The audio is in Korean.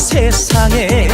세상에